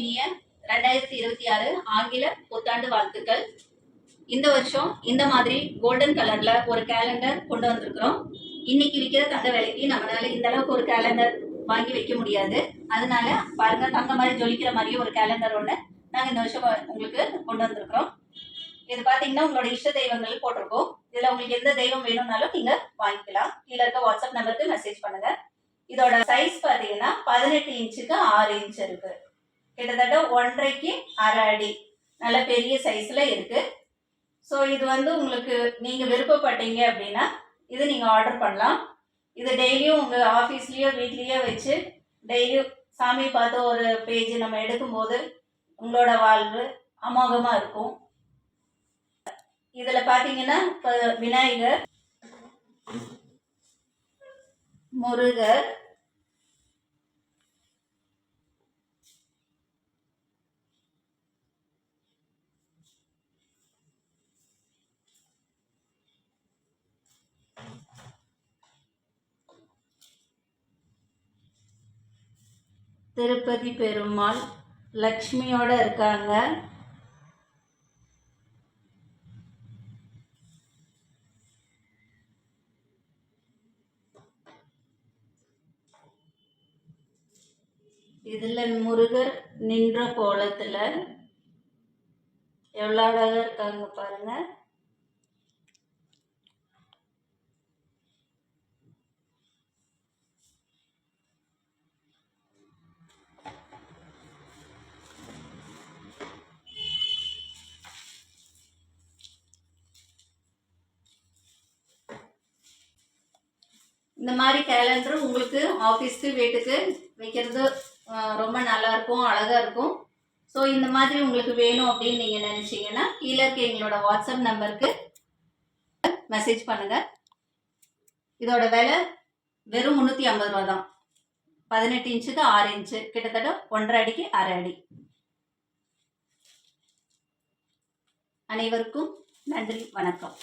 இனிய ரெண்டாயிரத்தி இருபத்தி ஆறு ஆங்கில புத்தாண்டு வாழ்த்துக்கள். இந்த வருஷம் இந்த மாதிரி கோல்டன் கலர்ல ஒரு கேலண்டர் கொண்டு வந்திருக்கிறோம். இன்னைக்கு விற்கிற தங்க விலைக்கு நம்மளால இந்த அளவுக்கு ஒரு கேலண்டர் வாங்கி வைக்க முடியாது. அதனால பாருங்க தங்க மாதிரி ஜொலிக்கிற மாதிரி ஒரு கேலண்டர் ஒன்று நாங்கள் இந்த வருஷம் உங்களுக்கு கொண்டு வந்திருக்கிறோம். இது பார்த்தீங்கன்னா உங்களோட இஷ்ட தெய்வங்கள் போட்டிருக்கோம். இதில் உங்களுக்கு எந்த தெய்வம் வேணும்னாலும் நீங்கள் வாங்கிக்கலாம். கீழே இருக்க வாட்ஸ்அப் நம்பருக்கு மெசேஜ் பண்ணுங்க. இதோட சைஸ் பார்த்தீங்கன்னா பதினெட்டு இன்ச்சுக்கு ஆறு இன்ச் இருக்கு. கிட்டத்தட்ட ஒன்றரைக்கு அரை அடி. நல்ல பெரிய சைஸில் இருக்குது ஸோ இது வந்து உங்களுக்கு நீங்கள் விருப்பப்பட்டீங்க அப்படின்னா இது நீங்கள் ஆர்டர் பண்ணலாம். இது டெய்லியும் உங்கள் ஆஃபீஸ்லேயோ வீட்லேயோ வச்சு டெய்லியும் சாமி பார்த்து ஒரு பேஜ் நம்ம எடுக்கும்போது உங்களோட வாழ்வு அமோகமாக இருக்கும். இதில் பார்த்தீங்கன்னா இப்போ விநாயகர் முருகர் திருப்பதி பெருமாள் லக்ஷ்மியோட இருக்காங்க. இதில் முருகர் நின்ற கோலத்தில் எவ்வளோ அழகாக இருக்காங்க பாருங்கள் இந்த மாதிரி கேலண்டர் உங்களுக்கு ஆஃபீஸ்க்கு வீட்டுக்கு வைக்கிறது ரொம்ப நல்லா இருக்கும் அழகாக இருக்கும். ஸோ இந்த மாதிரி உங்களுக்கு வேணும் அப்படின்னு நீங்கள் நினச்சிங்கன்னா கீழே இருக்க எங்களோட வாட்ஸ்அப் நம்பருக்கு மெசேஜ் பண்ணுங்கள் இதோட விலை வெறும் முந்நூற்றி ஐம்பது ரூபா தான். பதினெட்டு இன்ச்சுக்கு ஆறு இன்ச்சு கிட்டத்தட்ட ஒன்றரை அடிக்கு அரை அடி. அனைவருக்கும் நன்றி வணக்கம்.